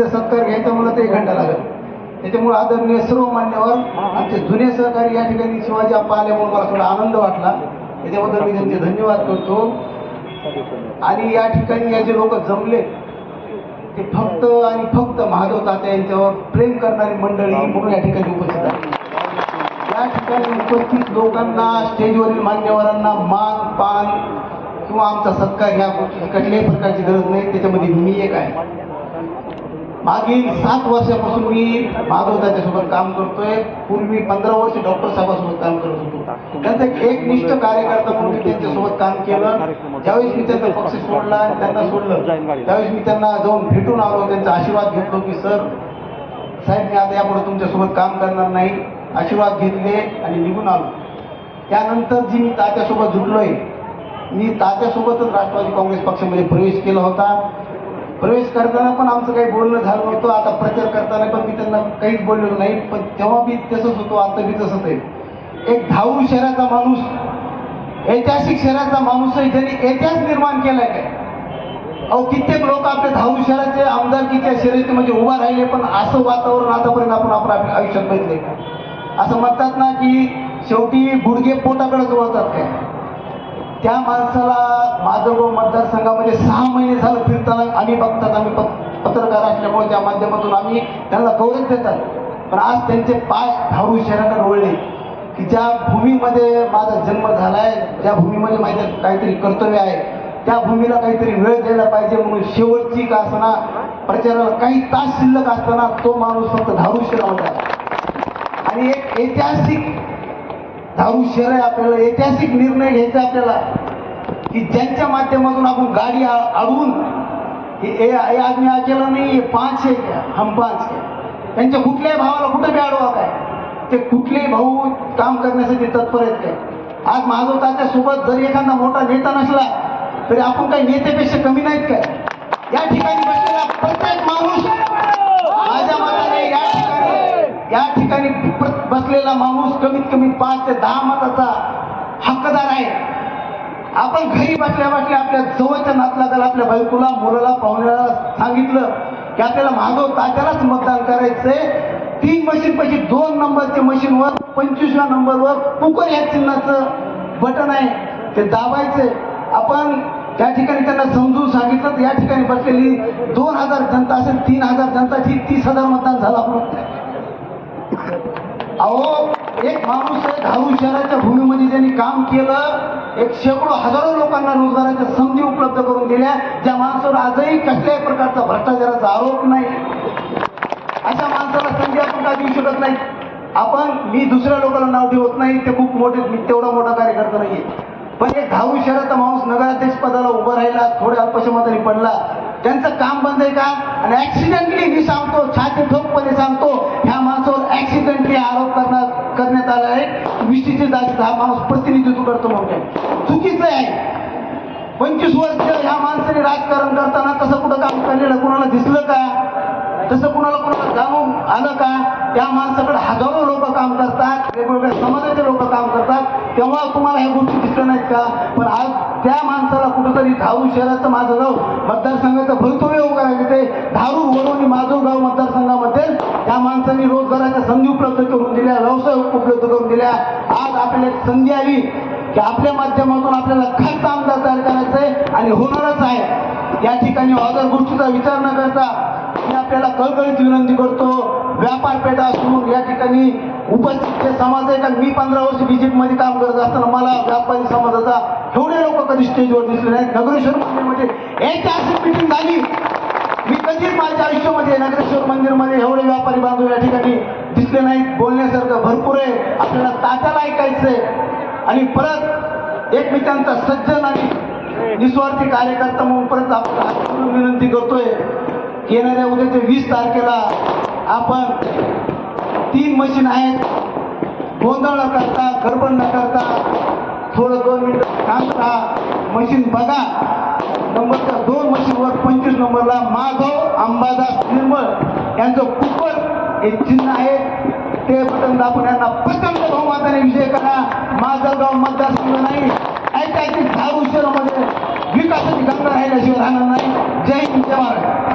जर सत्कार घ्यायचा म्हणलं तर एक घंटा लागेल. त्याच्यामुळे आदरणीय सर्व मान्यवर आमचे जुने सहकारी या ठिकाणी शिवाजी आप्पा आल्यामुळे मला थोडा आनंद वाटला. त्याच्याबद्दल मी त्यांचे धन्यवाद करतो. आणि या ठिकाणी या जे लोक जमले ते फक्त आणि फक्त महादेव तात्या यांच्यावर प्रेम करणारी मंडळी म्हणून या ठिकाणी उपस्थित आहे या ठिकाणी उपस्थित लोकांना स्टेजवरील मान्यवरांना मान पान किंवा आमचा सत्कार ह्या गोष्टी कुठल्याही प्रकारची गरज नाही. त्याच्यामध्ये मी एक आहे. मागील सात वर्षापासून मी माधव सोबत काम करतोय. पूर्वी पंधरा वर्ष डॉक्टर साहेबांसोबत काम करत होतो. त्यांचा एक एकनिष्ठ कार्यकर्ता म्हणून मी त्यांच्यासोबत काम केलं. ज्यावेळेस मी त्यांचा पक्ष सोडला आणि त्यांना सोडलं त्यावेळेस मी त्यांना जाऊन भेटून आलो. त्यांचा आशीर्वाद घेतलो की सर साहेब मी आता यापुढे तुमच्यासोबत काम करणार नाही. आशीर्वाद घेतले आणि निघून आलो. त्यानंतर जी मी तात्यासोबत जुटलोय मी तात्यासोबतच राष्ट्रवादी काँग्रेस पक्षामध्ये प्रवेश केला होता. प्रवेश करताना पण आमचं काही बोलणं झालं नव्हतं. आता प्रचार करताना पण मी त्यांना काहीच बोललेलो नाही. पण तेव्हा मी तसंच होतो आता मी तसंच आहे. एक धावू शहराचा माणूस ऐतिहासिक शहराचा माणूस आहे ज्यांनी इतिहास निर्माण केलाय काय? अहो कित्येक लोक आपल्या धावू शहराचे आमदारकीच्या म्हणजे उभा राहिले पण असं वातावरण आतापर्यंत आपण आपल्या आयुष्यात बघितलंय असं म्हणतात ना की शेवटी गुडघे पोटाकडेच वळतात त्या माणसाला माधवगाव मतदारसंघामध्ये सहा महिने झालं फिरताना आम्ही बघतात आम्ही पत्रकार असल्यामुळे त्या माध्यमातून आम्ही त्यांना कवरेज देतात. पण आज त्यांचे पाय धारू शहराकडे वळले की ज्या भूमीमध्ये माझा जन्म झाला आहे ज्या भूमीमध्ये माझं काहीतरी कर्तव्य आहे त्या भूमीला काहीतरी वेळ द्यायला पाहिजे म्हणून शेवटची का असताना प्रचाराला काही तास शिल्लक असताना तो माणूस फक्त धारू शहरामध्ये आणि एक ऐतिहासिक धारू शहर आहे आपल्याला ऐतिहासिक निर्णय घ्यायचा आपल्याला. की ज्यांच्या माध्यमातून आपण गाडी अडवून हे हे- हे आदमी अकेला नाही हे पाच आहे क्या हम पाच क्या त्यांच्या कुठल्याही भावाला कुठं बी अडवा काय? ते कुठलेही भाऊ काम करण्यासाठी तत्पर आहेत काय? आज माधव तात्या सोबत जर एखादा मोठा नेता नसला तरी आपण काही नेत्यापेक्षा कमी नाहीत काय या ठिकाणी बसलेला प्रत्येक माणूस माझ्या मताने या ठिकाणी या ठिकाणी प्र- बसलेला माणूस कमीत कमी पाच ते दहा मताचा हक्कदार आहे. आपण घरी बसल्या बसल्या आपल्या जवळच्या नातलागाला आपल्या बायकोला मुलाला पाहुण्याला सांगितलं की आपल्याला माधव तात्यालाच मतदान करायचंय. तीन मशीन पैकी दोन नंबरच्या मशीनवर पंचवीसव्या नंबरवर कुकर या चिन्हाचं बटन आहे. ते दाबायचंय. आपण त्या ठिकाणी त्यांना समजून सांगितलं तर या ठिकाणी बसलेली दोन हजार जनता असेल तीन हजार जनताची तीस हजार मतदान झालं आपण. अहो एक माणूस आहे धारू शहराच्या भूमीमध्ये त्यांनी काम केलं एक शेकडो हजारो लोकांना रोजगाराच्या संधी उपलब्ध करून दिल्या. ज्या माणसावर आजही कसल्याही प्रकारचा भ्रष्टाचाराचा आरोप नाही. अशा माणसाला संधी आपण का देऊ शकत नाही? आपण मी दुसऱ्या लोकांना नाव ठेवत नाही ते खूप मोठे मी तेवढा मोठा कार्यकर्ता नाहीये. पण एक धावू शहराचा माणूस नगराध्यक्ष पदाला उभा राहिला थोड्या अल्पशा पडला. त्यांचं काम बंद आहे का? आणि ऍक्सिडेंटली मी सांगतो छाती ठोकपणे सांगतो ह्या माणसावर ऍक्सिडेंटली आरोप करण्यात करण्यात आला आहे विष्टीचे दास हा माणूस प्रतिनिधित्व करतो म्हणून. चुकीचं आहे. पंचवीस वर्ष ह्या माणसाने राजकारण करताना तसं कुठं काम केलेलं कुणाला दिसलं का? तसं कुणाला कुणाला जाणून आलं का? त्या माणसाकडे हजारो लोक काम करतात वेगवेगळ्या समाजाचे लोक काम करतात. तेव्हा तुम्हाला ह्या गोष्टी दिसल्या नाहीत का? पण आज त्या माणसाला कुठंतरी धारू शहराचं माझं गाव मतदारसंघाचं भवितव्य उभं राहिले ते धारू वरून माझं गाव मतदारसंघामध्ये त्या माणसांनी रोजगाराच्या संधी उपलब्ध करून दिल्या व्यवसाय उपलब्ध करून दिल्या. आज आपल्याला एक संधी आली की आपल्या माध्यमातून आपल्याला खर्च आमदार तयार करायचं आहे आणि होणारच आहे. या ठिकाणी अदर गोष्टीचा विचार न करता मी आपल्याला कळकळीत विनंती करतो व्यापार असून या ठिकाणी उपस्थित जे समाज आहे कारण मी पंधरा वर्ष बीजेपीमध्ये काम करत असताना मला व्यापारी समाजाचा एवढे लोक कधी स्टेजवर दिसले नाहीत. नगरेश्वर मंदिरमध्ये ऐतिहासिक मिटिंग झाली. मी कधीच माझ्या आयुष्यामध्ये नगरेश्वर मंदिरमध्ये एवढे व्यापारी बांधव या ठिकाणी दिसले नाहीत. बोलण्यासारखं भरपूर आहे. आपल्याला तात्याला आहे आणि परत एकमेकांचा सज्जन आणि निस्वार्थी कार्यकर्ता म्हणून परत आपण विनंती करतोय. येणाऱ्या उद्याच्या वीस तारखेला आपण तीन मशीन आहेत. गोंधळ न करता गडबड न करता थोडं दोन मिनिटं थांबता मशीन बघा. नंबरच्या दोन मशीनवर पंचवीस नंबरला माधव अंबादास निर्मळ यांचं कुपर हे चिन्ह आहे. ते बटन दाबून यांना प्रचंड बहुमताने विजय करा. माझं गाव मतदारसंघ नाही. ऐतिहासिक धारू शहरामध्ये विकासाची गंगा राहिल्याशिवाय राहणार नाही. जय हिंद जय महाराज